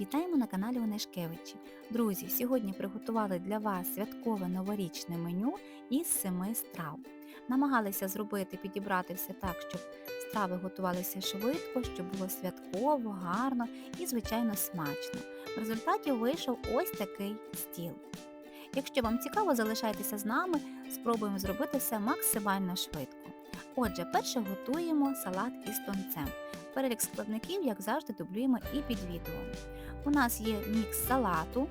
Вітаємо на каналі Онешкевичі. Друзі, сьогодні приготували для вас святкове новорічне меню із семи страв. Намагалися зробити, підібрати все так, щоб страви готувалися швидко, щоб було святково, гарно і, звичайно, смачно. В результаті вийшов ось такий стіл. Якщо вам цікаво, залишайтеся з нами, спробуємо зробити все максимально швидко. Отже, перше готуємо салат із тонцем. Перелік складників, як завжди, дублюємо і під відео. У нас є мікс салату,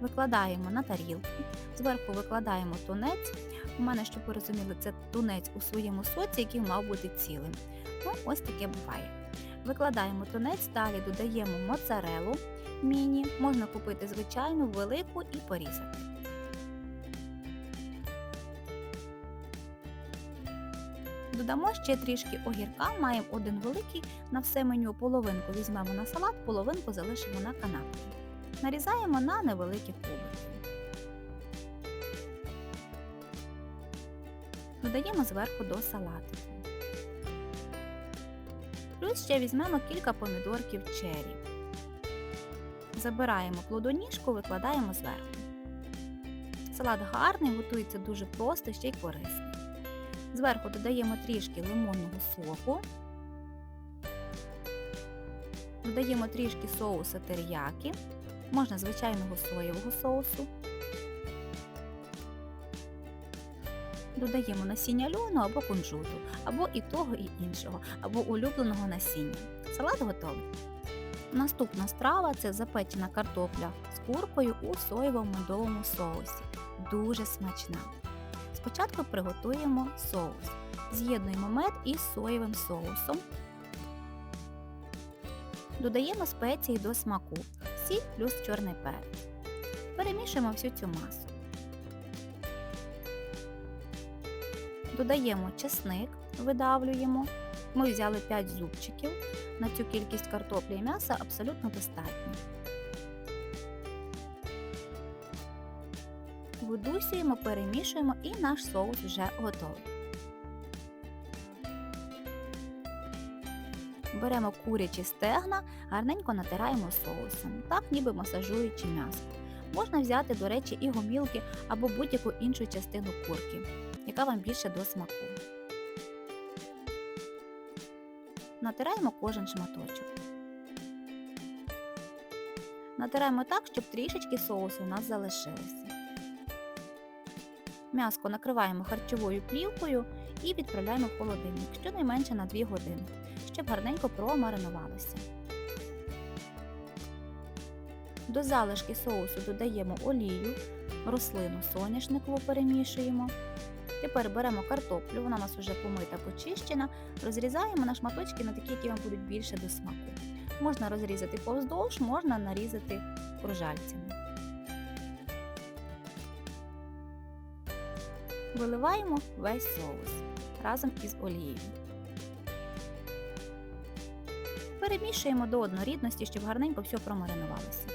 викладаємо на тарілку, зверху викладаємо тунець. У мене, щоб ви розуміли, це тунець у своєму соці, який мав бути цілим. Ну, ось таке буває. Викладаємо тунець, далі додаємо моцарелу міні, можна купити звичайну, велику і порізати. Додамо ще трішки огірка, маємо один великий, на все меню половинку візьмемо на салат, половинку залишимо на канапки. Нарізаємо на невеликі кубики. Додаємо зверху до салатику. Плюс ще візьмемо кілька помідорків черрі. Забираємо плодоніжку, викладаємо зверху. Салат гарний, готується дуже просто, ще й корисний. Зверху додаємо трішки лимонного соку, додаємо трішки соуса теріякі, можна звичайного соєвого соусу. Додаємо насіння льону або кунжуту, або і того, і іншого, або улюбленого насіння. Салат готовий. Наступна страва це запечена картопля з куркою у соєво-медовому соусі. Дуже смачна. Спочатку приготуємо соус. З'єднуємо мед із соєвим соусом. Додаємо спеції до смаку, сіль плюс чорний перець. Перемішуємо всю цю масу. Додаємо чесник, видавлюємо. Ми взяли 5 зубчиків. На цю кількість картоплі і м'яса абсолютно достатньо. Видусюємо, перемішуємо і наш соус вже готовий. Беремо курячі стегна, гарненько натираємо соусом, так ніби масажуючи м'ясо. Можна взяти, до речі, і гомілки або будь-яку іншу частину курки, яка вам більше до смаку. Натираємо кожен шматочок. Натираємо так, щоб трішечки соусу у нас залишилося. М'яско накриваємо харчовою плівкою і відправляємо в холодильник щонайменше на 2 години, щоб гарненько промаринувалося. До залишки соусу додаємо олію, рослину соняшникову перемішуємо. Тепер беремо картоплю, вона у нас вже помита, почищена, розрізаємо на шматочки на такі, які вам будуть більше до смаку. Можна розрізати повздовж, можна нарізати кружальцями. Виливаємо весь соус разом із олією. Перемішуємо до однорідності, щоб гарненько все промаринувалося.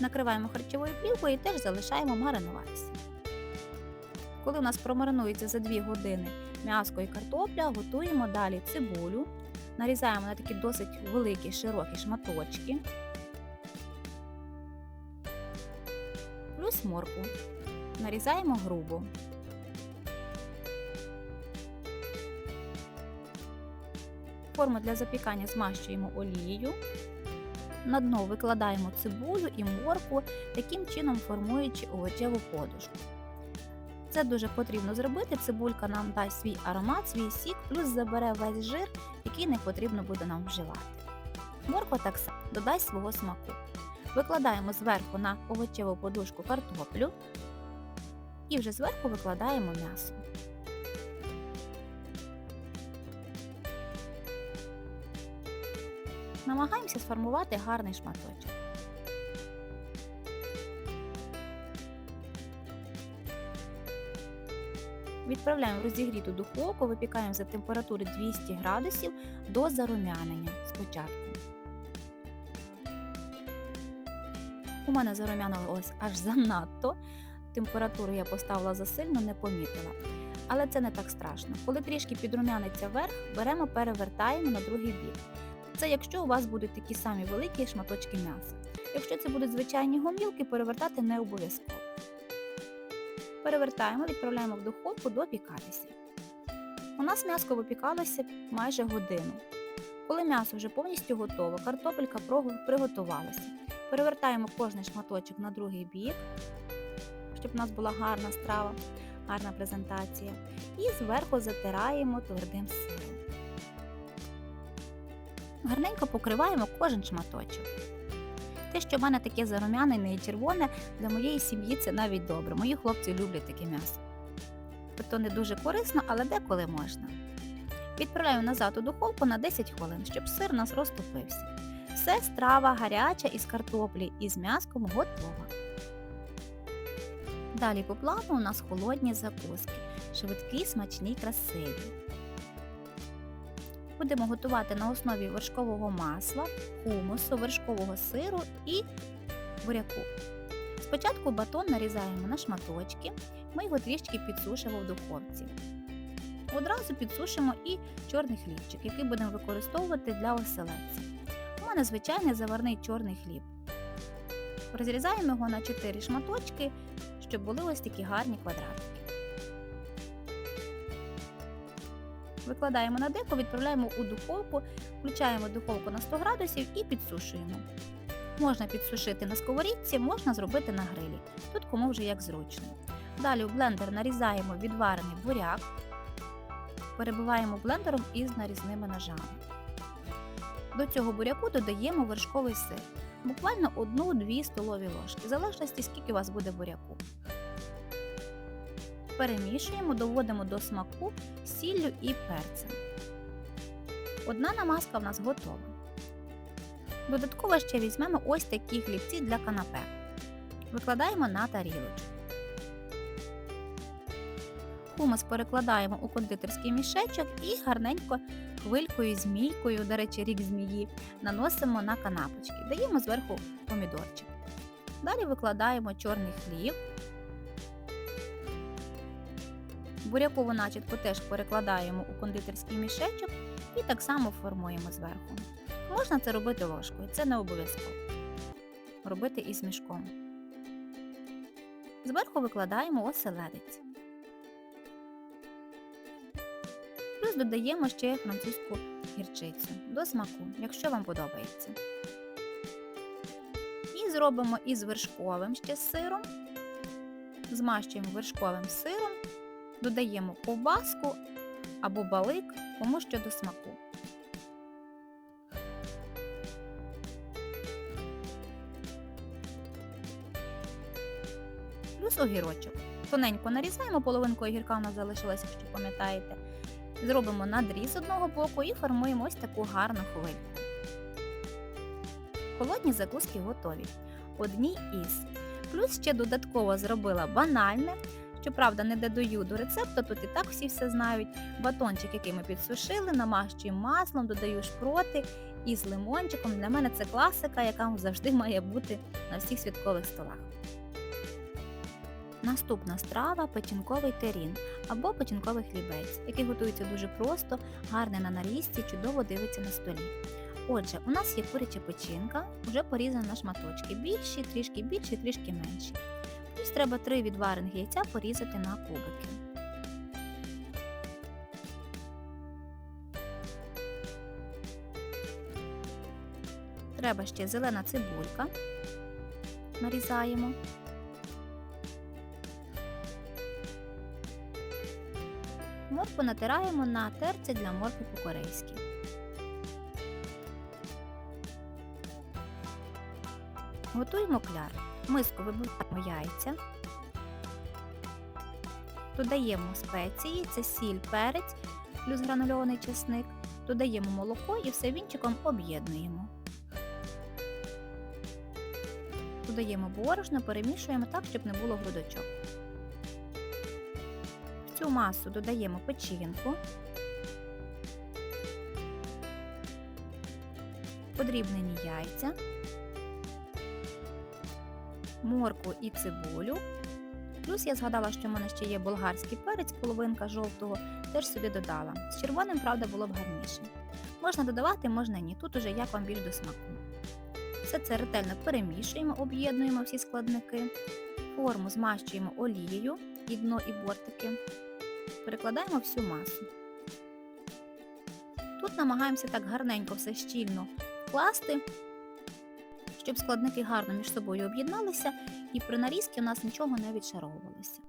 Накриваємо харчовою плівкою і теж залишаємо маринуватися. Коли у нас промаринується за 2 години м'яско і картопля, готуємо далі цибулю, нарізаємо на такі досить великі широкі шматочки. Плюс моркву. Нарізаємо грубо. Форму для запікання змащуємо олією. На дно викладаємо цибулю і моркву, таким чином формуючи овочеву подушку. Це дуже потрібно зробити. Цибулька нам дасть свій аромат, свій сік, плюс забере весь жир, який не потрібно буде нам вживати. Морква так само додасть свого смаку. Викладаємо зверху на овочеву подушку картоплю і вже зверху викладаємо м'ясо. Намагаємося сформувати гарний шматочок. Відправляємо в розігріту духовку, випікаємо за температури 200 градусів до зарум'янення спочатку. У мене зарум'янилось аж занадто. Температуру я поставила засильно, не помітила. Але це не так страшно. Коли трішки підрум'яниться верх, беремо, перевертаємо на другий бік. Це якщо у вас будуть такі самі великі шматочки м'яса. Якщо це будуть звичайні гомілки, перевертати не обов'язково. Перевертаємо, відправляємо в духовку допікатися. У нас м'яско випікалося майже годину. Коли м'ясо вже повністю готово, картопелька приготувалася. Перевертаємо кожний шматочок на другий бік, щоб у нас була гарна страва, гарна презентація. І зверху затираємо твердим сиром. Гарненько покриваємо кожен шматочок. Те, що в мене таке зарум'янене і червоне, для моєї сім'ї це навіть добре. Мої хлопці люблять таке м'ясо. Тобто не дуже корисно, але деколи можна. Відправляю назад у духовку на 10 хвилин, щоб сир у нас розтопився. Все страва гаряча із картоплі і з м'яском готова. Далі по плану у нас холодні закуски, швидкі, смачні, красиві. Будемо готувати на основі вершкового масла, хумусу, вершкового сиру і буряку. Спочатку батон нарізаємо на шматочки, ми його трішки підсушимо в духовці. Одразу підсушимо і чорний хлібчик, який будемо використовувати для оселедця. Мене звичайний заварний чорний хліб. Розрізаємо його на 4 шматочки, щоб були ось такі гарні квадратики. Викладаємо на деко, відправляємо у духовку, включаємо духовку на 100 градусів і підсушуємо. Можна підсушити на сковорідці, можна зробити на грилі. Тут кому вже як зручно. Далі у блендер нарізаємо відварений буряк, перебиваємо блендером із нарізними ножами. До цього буряку додаємо вершковий сир. Буквально 1-2 столові ложки, в залежності скільки у вас буде буряку. Перемішуємо, доводимо до смаку сіллю і перцем. Одна намазка в нас готова. Додатково ще візьмемо ось такі хлібці для канапе. Викладаємо на тарілочку. Хумус перекладаємо у кондитерський мішечок і гарненько хвилькою, змійкою, до речі, рік змії, наносимо на канапочки. Даємо зверху помідорчик. Далі викладаємо чорний хліб. Бурякову начинку теж перекладаємо у кондитерський мішечок і так само формуємо зверху. Можна це робити ложкою, це не обов'язково. Робити із мішком. Зверху викладаємо оселедець. Плюс додаємо ще французьку гірчицю до смаку, якщо вам подобається. І зробимо із вершковим ще сиром. Змащуємо вершковим сиром, додаємо ковбаску або балик, кому що до смаку. Плюс огірочок. Тоненько нарізаємо, половинку огірка у нас залишилася, якщо пам'ятаєте. Зробимо надріз одного боку і формуємо ось таку гарну хвильку. Холодні закуски готові. Одні із. Плюс ще додатково зробила банальне. Щоправда, не додаю до рецепту, тут і так всі все знають. Батончик, який ми підсушили, намащуємо маслом, додаю шпроти і з лимончиком. Для мене це класика, яка завжди має бути на всіх святкових столах. Наступна страва печінковий терін або печінковий хлібець, який готується дуже просто, гарний на нарізці, чудово дивиться на столі. Отже, у нас є куряча печінка, вже порізана на шматочки, більші, трішки більші, трішки менші. Плюс треба три відварених яйця порізати на кубики. Треба ще зелена цибулька. Нарізаємо. Моркву натираємо на терці для моркви по-корейськи. Готуємо кляр. Миску вибиваємо яйця. Додаємо спеції, це сіль, перець, плюс гранульований чесник. Додаємо молоко і все вінчиком об'єднуємо. Додаємо борошно, перемішуємо так, щоб не було грудочок. Цю масу додаємо печінку, подрібнені яйця, моркву і цибулю. Плюс я згадала, що в мене ще є болгарський перець, половинка жовтого, теж сюди додала. З червоним, правда, було б гарніше. Можна додавати, можна ні. Тут уже як вам більш до смаку. Все це ретельно перемішуємо, об'єднуємо всі складники. Форму змащуємо олією і дно і бортики. Перекладаємо всю масу. Тут намагаємося так гарненько все щільно вкласти, щоб складники гарно між собою об'єдналися і при нарізці у нас нічого не відшаровувалося.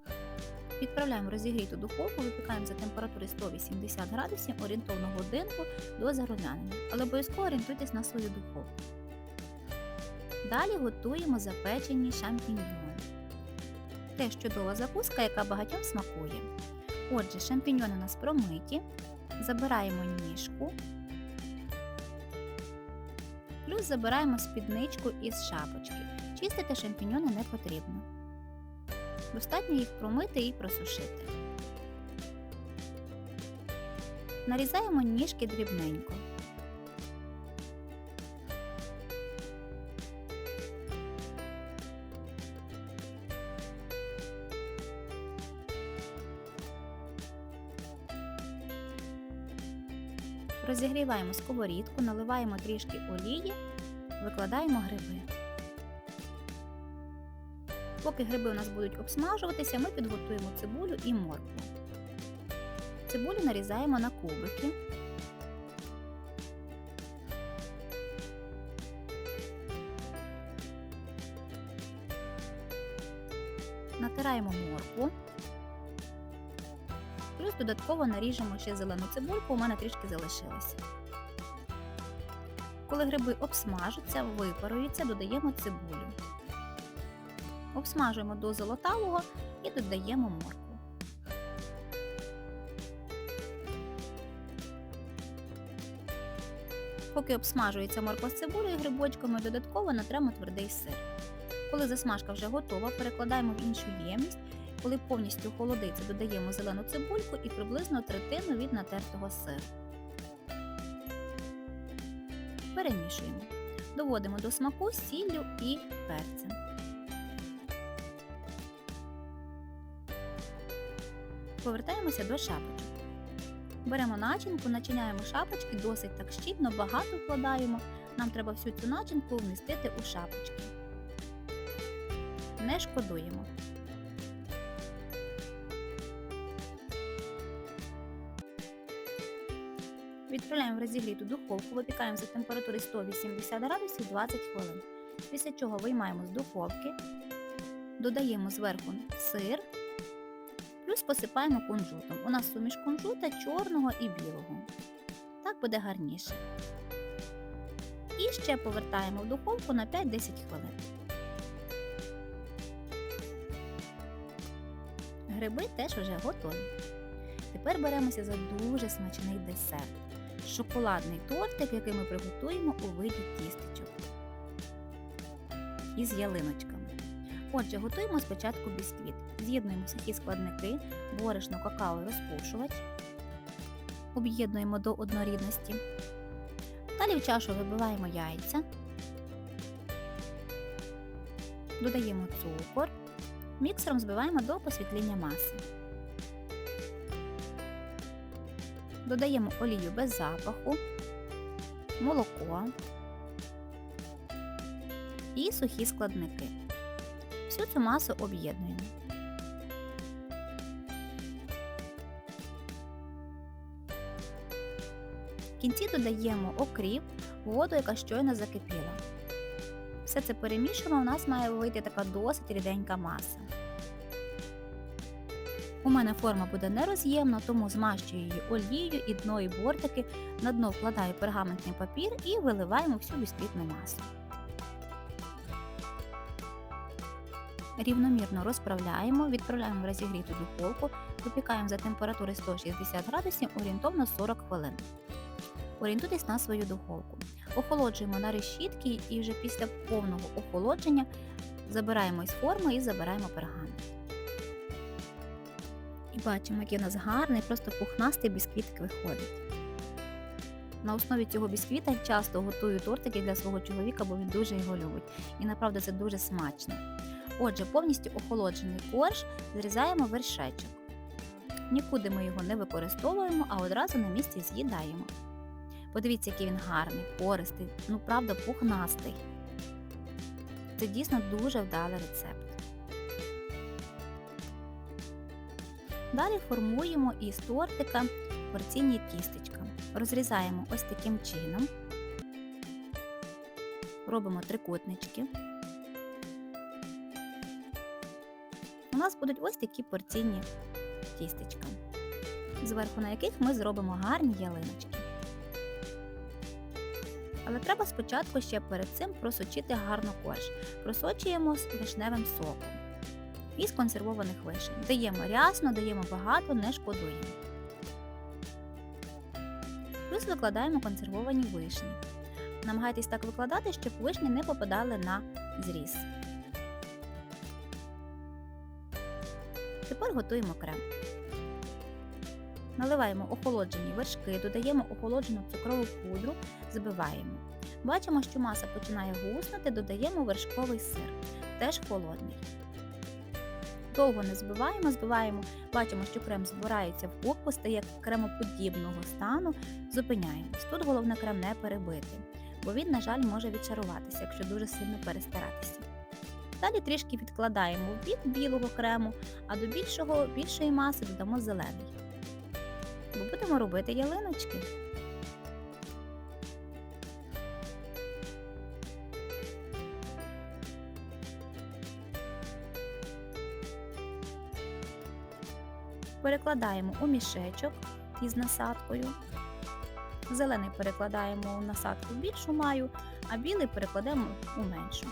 Відправляємо розігріту духовку, випікаємо за температури 180 градусів орієнтовно годинку до зарум'янення, але обов'язково орієнтуйтесь на свою духовку. Далі готуємо запечені шампіньйони. Теж чудова закуска, яка багатьом смакує. Отже, шампіньони у нас промиті, забираємо ніжку, плюс забираємо спідничку із шапочки. Чистити шампіньони не потрібно. Достатньо їх промити і просушити. Нарізаємо ніжки дрібненько. Розігріваємо сковорідку, наливаємо трішки олії, викладаємо гриби. Поки гриби у нас будуть обсмажуватися, ми підготуємо цибулю і моркву. Цибулю нарізаємо на кубики. Натираємо моркву. Додатково наріжемо ще зелену цибульку, у мене трішки залишилося. Коли гриби обсмажаться, випаруються, додаємо цибулю. Обсмажуємо до золотавого і додаємо моркву. Поки обсмажується морква з цибулею грибочками, додатково натремо твердий сир. Коли засмажка вже готова, перекладаємо в іншу ємність. Коли повністю охолодиться, додаємо зелену цибульку і приблизно третину від натертого сиру. Перемішуємо. Доводимо до смаку сіллю і перцем. Повертаємося до шапочок. Беремо начинку, начиняємо шапочки досить так щільно, багато вкладаємо. Нам треба всю цю начинку вмістити у шапочки. Не шкодуємо. Відправляємо в розігріту духовку, випікаємо за температури 180 градусів 20 хвилин. Після чого виймаємо з духовки, додаємо зверху сир, плюс посипаємо кунжутом. У нас суміш кунжута чорного і білого. Так буде гарніше. І ще повертаємо в духовку на 5-10 хвилин. Гриби теж вже готові. Тепер беремося за дуже смачний десерт шоколадний тортик, який ми приготуємо у виді тістечок із ялиночками. Отже, готуємо спочатку бісквіт. З'єднуємо сухі складники, борошно, какао розпушувач, об'єднуємо до однорідності. Далі в чашу вибиваємо яйця, додаємо цукор, міксером збиваємо до посвітління маси. Додаємо олію без запаху, молоко і сухі складники. Всю цю масу об'єднуємо. В кінці додаємо окріп, воду, яка щойно закипіла. Все це перемішуємо, у нас має вийти така досить ріденька маса. У мене форма буде нероз'ємна, тому змащую її олією і дно і бортики, на дно вкладаю пергаментний папір і виливаємо всю бісквітну масу. Рівномірно розправляємо, відправляємо в розігріту духовку, випікаємо за температури 160 градусів орієнтовно 40 хвилин. Орієнтуйтесь на свою духовку. Охолоджуємо на решітки і вже після повного охолодження забираємо із форми і забираємо пергамент. І бачимо, який у нас гарний, просто пухнастий бісквітик виходить. На основі цього бісквіта часто готую тортики для свого чоловіка, бо він дуже його любить. І направду це дуже смачно. Отже, повністю охолоджений корж зрізаємо вершечок. Нікуди ми його не використовуємо, а одразу на місці з'їдаємо. Подивіться, який він гарний, пористий, ну правда, пухнастий. Це дійсно дуже вдалий рецепт. Далі формуємо із тортика порційні тістечка. Розрізаємо ось таким чином, робимо трикутнички. У нас будуть ось такі порційні тістечка, зверху на яких ми зробимо гарні ялиночки. Але треба спочатку ще перед цим просочити гарно корж. Просочуємо з вишневим соком із консервованих вишень. Даємо рясно, даємо багато, не шкодуємо. Плюс викладаємо консервовані вишні. Намагайтесь так викладати, щоб вишні не попадали на зріз. Тепер готуємо крем. Наливаємо охолоджені вершки, додаємо охолоджену цукрову пудру, збиваємо. Бачимо, що маса починає гуснути, додаємо вершковий сир, теж холодний. Довго не збиваємо, збиваємо, бачимо, що крем збирається в кубку, стає кремоподібного стану, зупиняємось. Тут головне крем не перебити, бо він, на жаль, може відчаруватися, якщо дуже сильно перестаратися. Далі трішки відкладаємо в бік білого крему, а до більшого, більшої маси додамо зелений. Бо будемо робити ялиночки. Перекладаємо у мішечок із насадкою. Зелений перекладаємо у насадку в більшу маю, а білий перекладемо у меншу.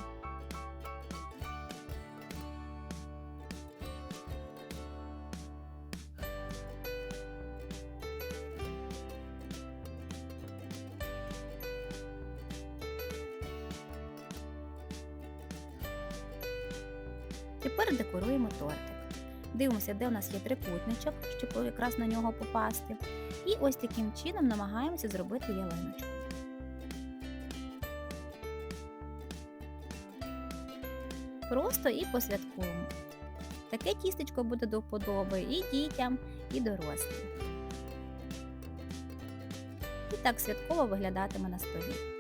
Дивимося, де у нас є трикутничок, щоб якраз на нього попасти. І ось таким чином намагаємося зробити ялиночку. Просто і по-святковому. Таке тістечко буде до вподоби і дітям, і дорослим. І так святково виглядатиме на столі.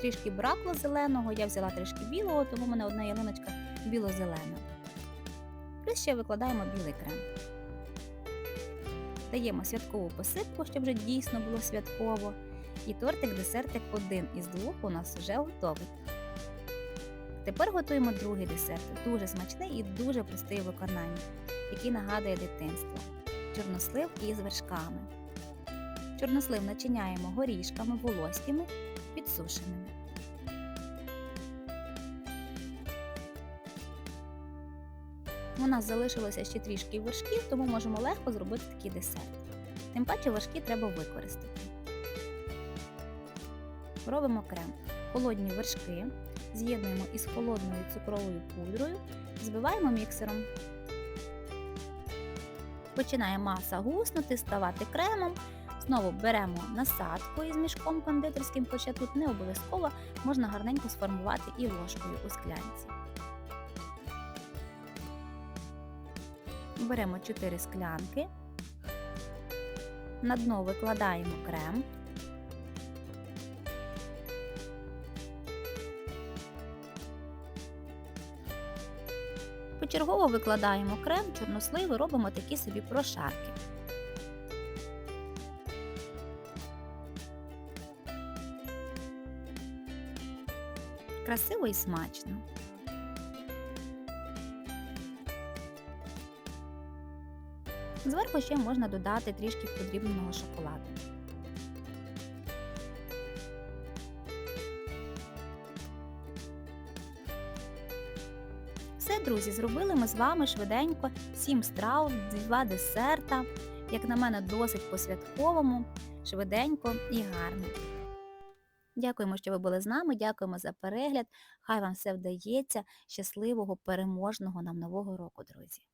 Трішки бракло зеленого, я взяла трішки білого, тому в мене одна ялиночка біло-зелена. Плюс ще викладаємо білий крем. Даємо святкову посипку, щоб вже дійсно було святково. І тортик-десертик один із двох у нас вже готовий. Тепер готуємо другий десерт, дуже смачний і дуже простий у виконанні, який нагадує дитинство. Чорнослив із вершками. Чорнослив начиняємо горішками волоськими підсушеними. У нас залишилося ще трішки вершків, тому можемо легко зробити такий десерт. Тим паче вершки треба використати. Робимо крем. Холодні вершки з'єднуємо із холодною цукровою пудрою, збиваємо міксером. Починає маса гуснути, ставати кремом. Знову беремо насадку із мішком кондитерським, хоча тут не обов'язково можна гарненько сформувати і ложкою у склянці. Беремо 4 склянки, на дно викладаємо крем. Почергово викладаємо крем, чорносливи, робимо такі собі прошарки. Красиво і смачно. Зверху ще можна додати трішки подрібненого шоколаду. Все, друзі, зробили ми з вами швиденько 7 страв, 2 десерта. Як на мене, досить по-святковому, швиденько і гарно. Дякуємо, що ви були з нами. Дякуємо за перегляд. Хай вам все вдається. Щасливого, переможного нам нового року, друзі!